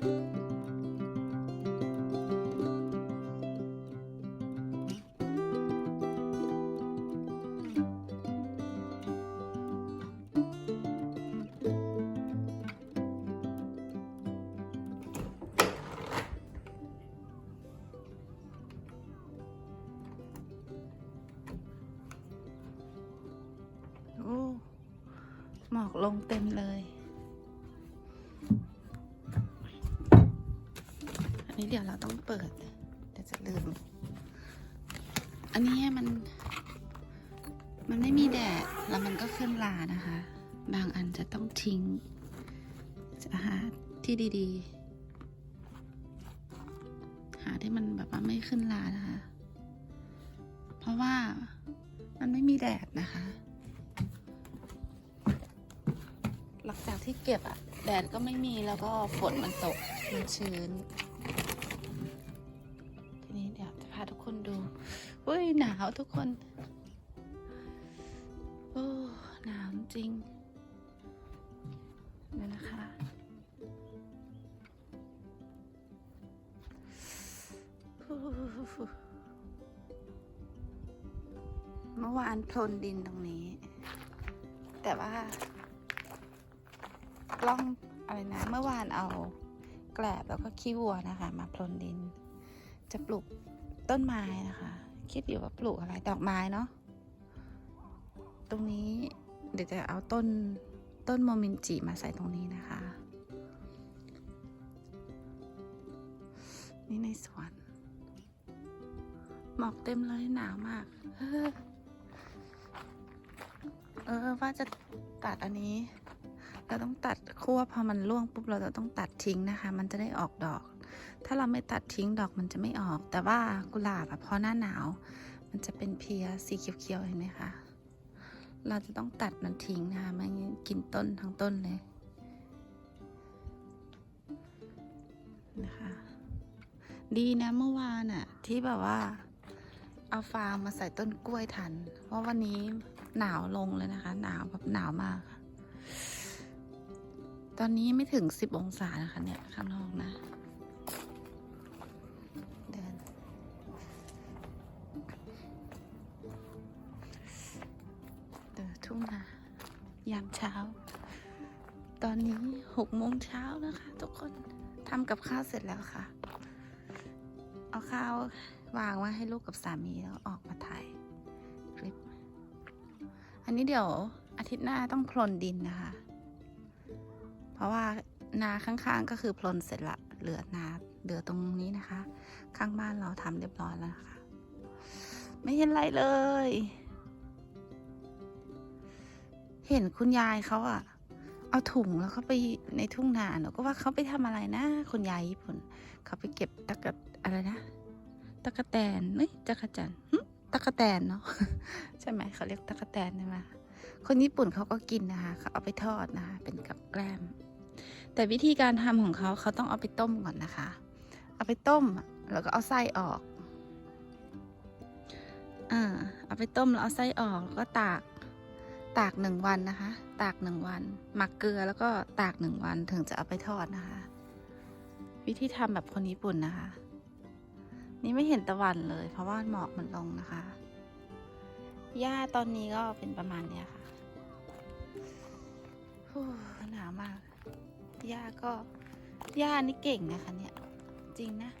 โอ้หมอกลงเต็มเลย นี้เดี๋ยวเราต้องเปิด เดี๋ยวจะลืม อันนี้มัน มันไม่มีแดด แล้วมันก็ขึ้นลานะคะ บางอันจะต้องทิ้ง จะหาที่ดีๆ หาที่มันแบบว่าไม่ขึ้นลานะคะ เพราะว่ามันไม่มีแดดนะคะ หลังจากที่เก็บอะแดดก็ไม่มีแล้วก็ฝนมันตก มันชื้น หนาวทุกคน โอ้หนาวจริงเดี๋ยวนะคะ เมื่อวานพรนดินตรงนี้ แต่ว่ากล้องอะไรนะ เมื่อวานเอาแกลบแล้วก็ขี้วัวนะคะ มาพรนดิน จะปลูกต้นไม้นะคะ คิดอยู่ว่าปลูกอะไรดอกไม้เนาะตรงนี้เดี๋ยวจะเอาต้นต้นโมมินจิมาใส่ตรงนี้นะคะ นี่ในสวนหมอกเต็มเลยหนาวมาก เออเออว่าจะตัดอันนี้ เราต้องตัดขั้วพอมันร่วงปุ๊บเราจะต้องตัดทิ้งนะคะ มันจะได้ออกดอก ถ้าเราไม่ตัดทิ้งดอกมันจะไม่ออก แต่ว่ากุหลาบอะพอหน้าหนาว มันจะเป็นเพียสีเขียวๆเห็นไหมคะ เราจะต้องตัดมันทิ้งนะคะไม่งั้นกินต้นทั้งต้นเลยนะคะดีนะเมื่อวานอะที่แบบว่า เอาฟางมาใส่ต้นกล้วยทัน เพราะวันนี้หนาวลงเลยนะคะ หนาวแบบหนาวมากค่ะตอนนี้ไม่ถึงสิบองศานะคะเนี่ยข้างนอกนะ ทุ่งนายามเช้า ตอนนี้หกโมงเช้านะคะ ทุกคนทำกับข้าวเสร็จแล้วค่ะ เอาข้าววางไว้ให้ลูกกับสามีแล้วออกมาถ่ายคลิป อันนี้เดี๋ยวอาทิตย์หน้าต้องพรนดินนะคะ เพราะว่านาข้างๆก็คือพรนเสร็จละเหลือนาเหลือตรงนี้นะคะ ข้างบ้านเราทำเรียบร้อยแล้วนะคะ ไม่เห็นไรเลย เห็นคุณยายเขาอะเอาถุงแล้วเขาไปในทุ่งนาหนูก็ว่าเขาไปทำอะไรนะ คุณยายญี่ปุ่น เขาไปเก็บตะกะอะไรนะตะกะแตนเอ้ยตะกะจันตะกะแตนเนาะใช่ไหมเขาเรียกตะกะแตนใช่ไหมคนญี่ปุ่นเขาก็กินนะคะเขาเอาไปทอดนะคะเป็นกับแกล้มแต่วิธีการทำของเขาเขาต้องเอาไปต้มก่อนนะคะ เอาไปต้มแล้วก็เอาไส้ออกอ่าเอาไปต้มแล้วเอาไส้ออกแล้วก็ตาก ตากหนึ่งวันนะคะ ตากหนึ่งวัน หมักเกลือแล้วก็ตากหนึ่งวันถึงจะเอาไปทอดนะคะ วิธีทำแบบคนญี่ปุ่นนะคะ นี่ไม่เห็นตะวันเลย เพราะว่าหมอกมันลงนะคะหญ้าตอนนี้ก็เป็นประมาณเนี้ยค่ะฮู้หนาวมากหญ้าก็หญ้านี่เก่งนะคะ เนี่ย จริงนะ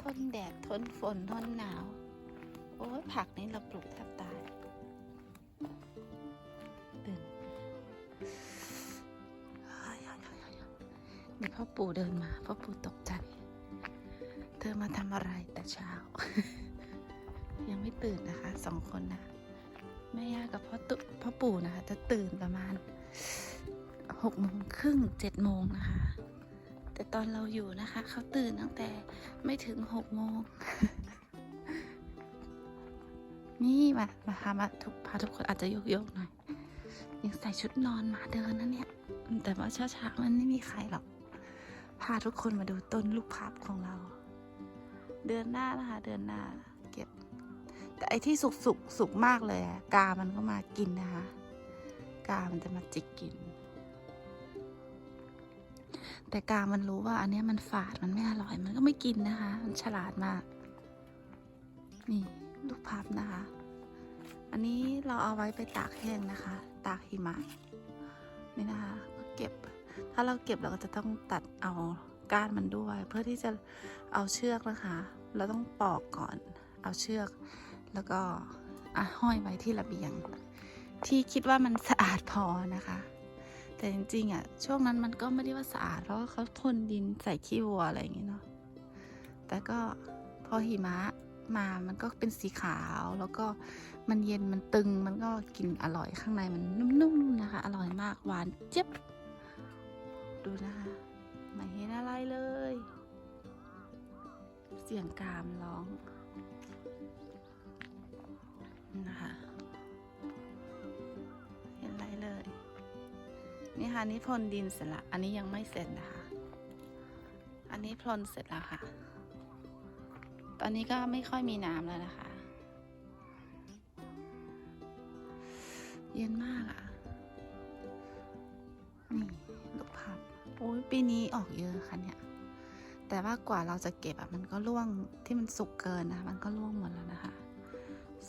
ทนแดดทนฝนทนหนาว โอ้ยผักนี่เราปลูกแทบตาย พ่อปู่เดินมา พ่อปู่ตกใจ เธอมาทำอะไรแต่เช้า ยังไม่ตื่นนะคะสองคนนะแม่ย่ากับพ่อตุพ่อปู่นะคะ จะตื่นประมาณหกโมงครึ่งเจ็ดโมงนะคะ แต่ตอนเราอยู่นะคะ เขาตื่นตั้งแต่ไม่ถึงหกโมงนี่มามาพามาทุกพาทุกคนอาจจะโยกโยกๆหน่อยยังใส่ชุดนอนมาเดินนะเนี่ย แต่ว่าเช้าเช้าๆมันไม่มีใครหรอก พาทุกคนมาดูต้นลูกพับของเรา เดือนหน้านะคะ เดือนหน้าเก็บ แต่ไอที่สุกสุกสุกมากเลยอะกามันก็มากินนะคะ กามันจะมาจิกกิน แต่กามันรู้ว่า อันนี้มันฝาดมันไม่อร่อย มันก็ไม่กินนะคะ มันฉลาดมาก นี่ลูกพับนะคะ อันนี้เราเอาไว้ไปตากแห้งนะคะ ตากหิมะนี่นะคะ ก็เก็บ ถ้าเราเก็บเราก็จะต้องตัดเอาก้านมันด้วย เพื่อที่จะเอาเชือกนะคะ เราต้องปอกก่อน เอาเชือก แล้วก็ห้อยไว้ที่ระเบียง ที่คิดว่ามันสะอาดพอนะคะ แต่จริงๆอะช่วงนั้นมันก็ไม่ได้ว่าสะอาดเพราะเขาทนดินใส่ขี้วัวอะไรอย่างเงี้ยเนาะแต่ก็พอหิมะมามันก็เป็นสีขาวแล้วก็มันเย็นมันตึงมันก็กินอร่อยข้างในมันนุ่มๆนะคะ อร่อยมากหวานเจี๊ยบ ดูนะคะ ไม่เห็นอะไรเลย เสียงกามร้องนะคะ เห็นอะไรเลย นี่ค่ะนี่พรนดินเสร็จละ อันนี้ยังไม่เสร็จนะคะ อันนี้พรนเสร็จแล้วค่ะ ตอนนี้ก็ไม่ค่อยมีน้ำแล้วนะคะ เย็นมากอะ่ะ ปีนี้ออกเยอะค่ะเนี่ย แต่ว่ากว่าเราจะเก็บอะมันก็ร่วงที่มันสุกเกินนะมันก็ร่วงหมดแล้วนะคะ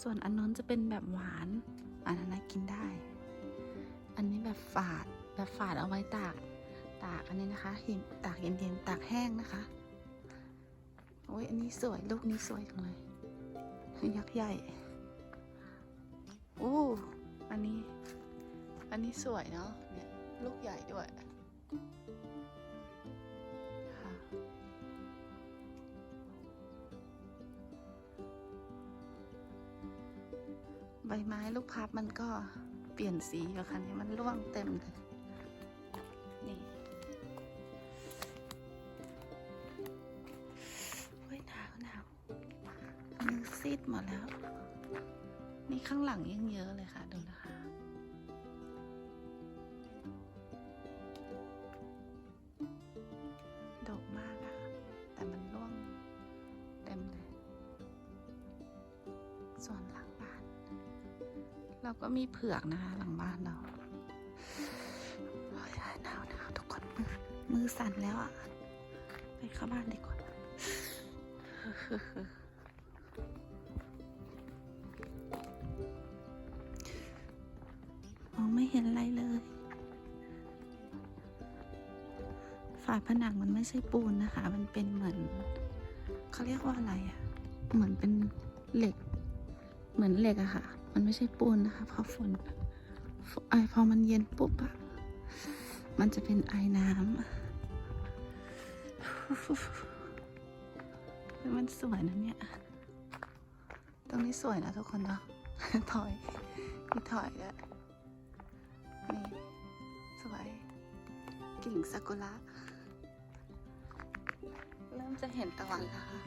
ส่วนอันนู้นจะเป็นแบบหวาน อันนั้นกินได้ อันนี้แบบฝาดแบบฝาดเอาไว้ตากตากอันนี้นะคะหิมตากเย็นๆตากแห้งนะคะโอ้ยอันนี้สวยลูกนี้สวยจังเลยยักษ์ใหญ่อู้อันนี้ อันนี้สวยเนาะเนี่ยลูกใหญ่ด้วย บไม้ลูกพับมันก็เปลี่ยนสีกับค่ะนี่มันร่วงเต็มเลยนี่เฮ้ยหนาวหนาวมือซีดหมดแล้ว นี่ข้างหลังยังเยอะเลยค่ะดูนะคะ เราก็มีเผือกนะคะ หลังบ้านเราโอ้ยหนาวหนาวทุกคนมือมือสั่นแล้วอะไปเข้าบ้านดีกว่ามองไม่เห็นอะไรเลย ฝาผนังมันไม่ใช่ปูนนะคะ มันเป็นเหมือน เขาเรียกว่าอะไรอะเหมือนเป็นเหล็ก เหมือนเหล็กอะค่ะ มันไม่ใช่ปูนนะคะเพราะฝนไอพอมันเย็นปุ๊บอะมันจะเป็นไอน้ำมันสวยนะเนี่ย ตรงนี้สวยนะทุกคนเนาะถอยมีถอยด้วนี่สวยกิ่งซากุระเริ่มจะเห็นตะวันแล้วค่ะ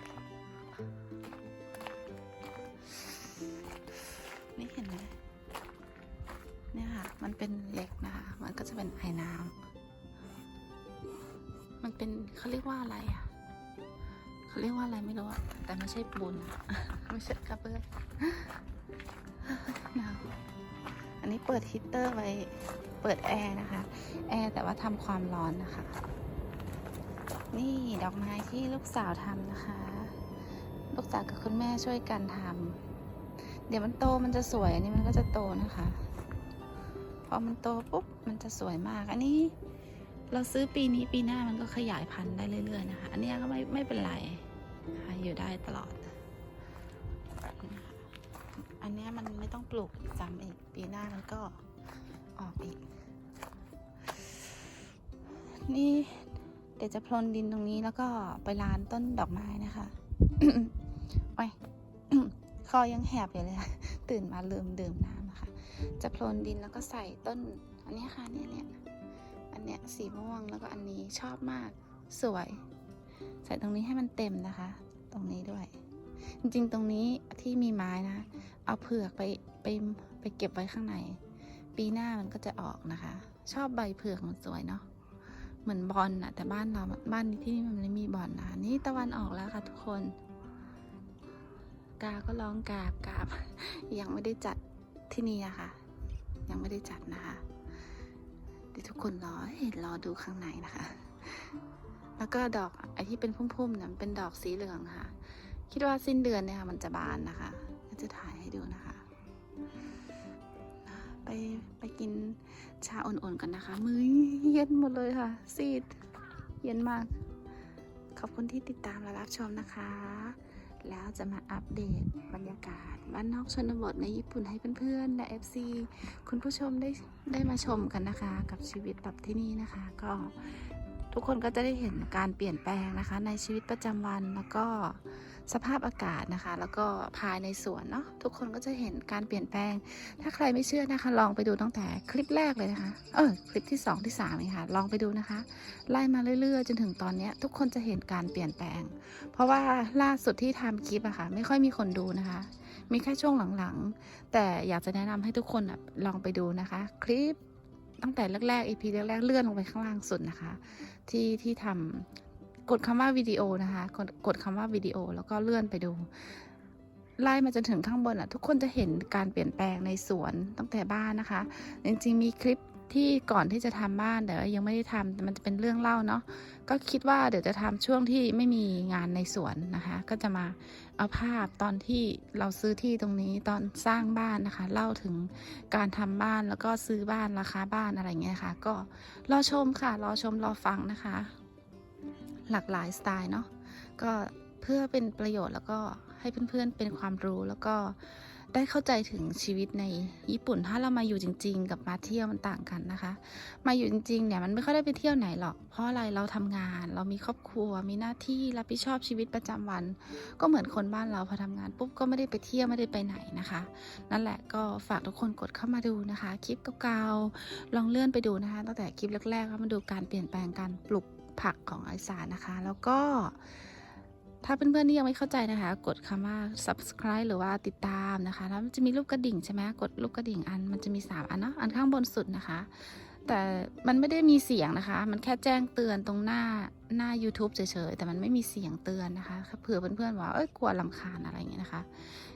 มันเป็นเหล็กนะคะ มันก็จะเป็นไอ้น้ำมันเป็นเขาเรียกว่าอะไรอะเขาเรียกว่าอะไรไม่รู้อะแต่ไม่ใช่ปูนไม่ใช่กระเบื้องหนาวอันนี้เปิดฮีตเตอร์ไว้เปิดแอร์นะคะ แอร์แต่ว่าทำความร้อนนะคะ นี่ดอกไม้ที่ลูกสาวทำนะคะ ลูกสาวกับคุณแม่ช่วยกันทำเดี๋ยวมันโตมันจะสวยอันนี้มันก็จะโตนะคะ พอมันโตปุ๊บมันจะสวยมาก อันนี้เราซื้อปีนี้ปีหน้ามันก็ขยายพันธุ์ได้เรื่อย ๆ นะคะ อันนี้ก็ไม่ไม่เป็นไรนะคะอยู่ได้ตลอด อันนี้มันไม่ต้องปลูกซ้ำอีกปีหน้ามันก็ออกอีก นี่เดี๋ยวจะพรนดินตรงนี้แล้วก็ไปลานต้นดอกไม้นะคะโอ้ยคอยังแหบอยู่เลย ตื่นมาลืมดื่มน้ำนะคะ จะพรวนดินแล้วก็ใส่ต้น อันนี้ค่ะเนี่ยเนี่ยอันเนี้ยสีม่วงแล้วก็อันนี้ชอบมากสวย ใส่ตรงนี้ให้มันเต็มนะคะ ตรงนี้ด้วย จริงๆตรงนี้ที่มีไม้นะ เอาเผือกไปไปไปเก็บไว้ข้างใน ปีหน้ามันก็จะออกนะคะ ชอบใบเผือกมันสวยเนาะเหมือนบอลนะแต่บ้านเราบ้านที่นี่มันไม่มีบอลนะนี่ตะวันออกแล้วค่ะทุกคน กาก็ร้องกาบกาบยังไม่ได้จัด ที่นี่อะคะยังไม่ได้จัดนะคะเดี๋ยวทุกคนรอเห็นรอดูข้างในนะคะ แล้วก็ดอกไอที่เป็นพุ่มๆเนี่ยเป็นดอกสีเหลืองค่ะ คิดว่าสิ้นเดือนเนี่ยค่ะมันจะบานนะคะก็จะถ่ายให้ดูนะคะ ไปไปกินชาอ่อนๆกันนะคะ มือเย็นหมดเลยค่ะ ซีด เย็นมาก ขอบคุณที่ติดตามและรับชมนะคะ แล้วจะมาอัปเดตบรรยากาศบ้านนอกชนบทในญี่ปุ่นให้เพื่อนๆและ FC คุณผู้ชมได้ได้มาชมกันนะคะ กับชีวิตแบบที่นี่นะคะ ก็ทุกคนก็จะได้เห็นการเปลี่ยนแปลงนะคะ ในชีวิตประจำวันแล้วก็ สภาพอากาศนะคะ แล้วก็ภายในสวนเนาะทุกคนก็จะเห็นการเปลี่ยนแปลง ถ้าใครไม่เชื่อนะคะ ลองไปดูตั้งแต่คลิปแรกเลยนะคะ เออคลิปที่สองที่สามเองค่ะ ลองไปดูนะคะ ไล่มาเรื่อยๆ จนถึงตอนนี้ทุกคนจะเห็นการเปลี่ยนแปลง เพราะว่าล่าสุดที่ทำคลิปอะค่ะ ไม่ค่อยมีคนดูนะคะ มีแค่ช่วงหลังๆ แต่อยากจะแนะนำให้ทุกคนอะลองไปดูนะคะ คลิปตั้งแต่แรกๆ EP แรกๆ เลื่อนลงไปข้างล่างสุดนะคะ ที่ที่ทำ กดคำว่าวิดีโอนะคะ กดกดคำว่าวิดีโอแล้วก็เลื่อนไปดู ไล่มาจนถึงข้างบนอะ ทุกคนจะเห็นการเปลี่ยนแปลงในสวนตั้งแต่บ้านนะคะ จริงๆมีคลิปที่ก่อนที่จะทำบ้านแต่ว่ายังไม่ได้ทำมันจะเป็นเรื่องเล่าเนาะก็คิดว่าเดี๋ยวจะทำช่วงที่ไม่มีงานในสวนนะคะ ก็จะมาเอาภาพตอนที่เราซื้อที่ตรงนี้ตอนสร้างบ้านนะคะ เล่าถึงการทำบ้านแล้วก็ซื้อบ้านราคาบ้านอะไรเงี้ยค่ะ ก็รอชมค่ะรอชมรอฟังนะคะ หลากหลายสไตล์เนาะก็เพื่อเป็นประโยชน์แล้วก็ให้เพื่อนๆเป็นความรู้แล้วก็ได้เข้าใจถึงชีวิตในญี่ปุ่น ถ้าเรามาอยู่จริง ๆ กับมาเที่ยวมันต่างกันนะคะ มาอยู่จริงๆเนี่ยมันไม่ค่อยได้ไปเที่ยวไหนหรอก เพราะอะไรเราทำงาน เรามีครอบครัว มีหน้าที่รับผิดชอบชีวิตประจำวัน ก็เหมือนคนบ้านเราพอทำงานปุ๊บก็ไม่ได้ไปเที่ยวไม่ได้ไปไหนนะคะ นั่นแหละก็ฝากทุกคนกดเข้ามาดูนะคะ คลิปเก่าๆลองเลื่อนไปดูนะคะ ตั้งแต่คลิปแรกๆก็มาดูการเปลี่ยนแปลงการปลูก ผักของไอซานนะคะ แล้วก็ถ้าเพื่อนๆที่ยังไม่เข้าใจนะคะ กดคำว่า subscribe หรือว่าติดตามนะคะ แล้วมันจะมีรูปกระดิ่งใช่ไหมกดรูปกระดิ่งอันมันจะมี 3 อันเนาะอันข้างบนสุดนะคะ แต่มันไม่ได้มีเสียงนะคะ มันแค่แจ้งเตือนตรงหน้าหน้า YouTube เฉยๆแต่มันไม่มีเสียงเตือนนะคะเผื่อเพื่อนๆว่าเอ้ยกลัวลำคาญอะไรอย่างเงี้ยนะคะ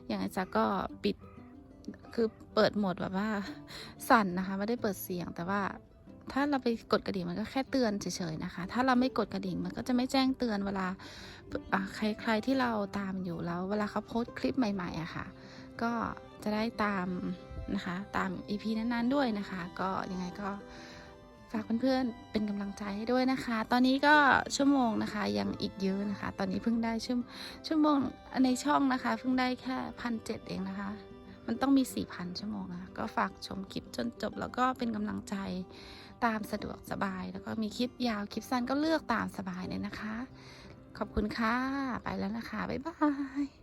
อย่างไอจ๊ะก็ปิดคือเปิดโหมดแบบว่าสั่นนะคะ ไม่ได้เปิดเสียงแต่ว่า ถ้าเราไปกดกระดิ่งมันก็แค่เตือนเฉยๆนะคะ ถ้าเราไม่กดกระดิ่งมันก็จะไม่แจ้งเตือนเวลาใครใครที่เราตามอยู่แล้ว เวลาเขาโพสต์คลิปใหม่ๆอะค่ะ ก็จะได้ตามนะคะตาม EP นั้นๆด้วยนะคะ ก็ยังไงก็ฝากเพื่อนๆเป็นกำลังใจให้ด้วยนะคะ ตอนนี้ก็ชั่วโมงนะคะยังอีกเยอะนะคะ ตอนนี้เพิ่งได้ชั่วชั่วโมงในช่องนะคะ เพิ่งได้แค่พันเจ็ดเองนะคะ มันต้องมี4,000ชั่วโมงนะคะก็ฝากชมคลิปจนจบแล้วก็เป็นกำลังใจ ตามสะดวกสบาย แล้วก็มีคลิปยาวคลิปสั้นก็เลือกตามสบายเลยนะคะ ขอบคุณค่ะ ไปแล้วนะคะ บ๊ายบาย